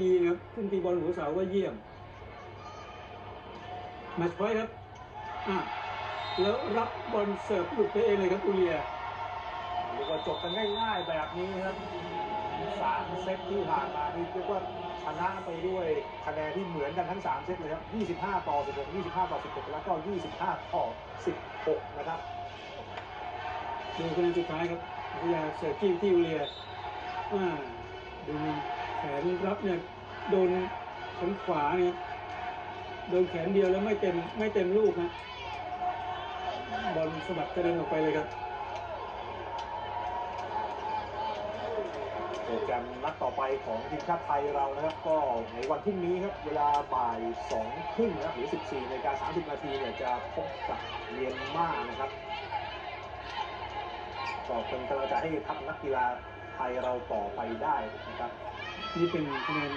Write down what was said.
ดีนะครับขึ้นตีบอลหัวเสาก็เยี่ยมแมตช์พอยต์ครับอะแล้วรับบอลเสิร์ฟหลุดไปเองเลยครับอูเลียเรียกว่าจบกันง่ายๆแบบนี้นะครับสามเซตที่ผ่านมานี่เรียกว่าชนะไปด้วยคะแนนที่เหมือนกันทั้ง 3 เซตเลยครับ 25 ต่อ 16 25 ต่อ 16 แล้วก็ 25 ต่อ 16 นะครับดูคะแนนสุดท้ายครับพยาเสิร์ฟจิ้มที่อูเลียอ่าดู แขนรับเนี่ยโดนแขนขวาเนี่ยโดนแขนเดียวแล้วไม่เต็มไม่เต็มลูกนะบอลสะบัดกระเด็นออกไปเลยครับโปรแกรมนัดต่อไปของทีมชาติไทยเรานะครับ ก็ในวันพรุ่งนี้ครับ เวลาบ่าย2ครึ่งนะครับหรือ 14นาฬิกา30 นาทีเนี่ยจะพบกับเมียนมานะครับก็เป็นกำลังใจให้ทัพนักกีฬา ไทยเราต่อไปได้นะครับนี่เป็นคะแนน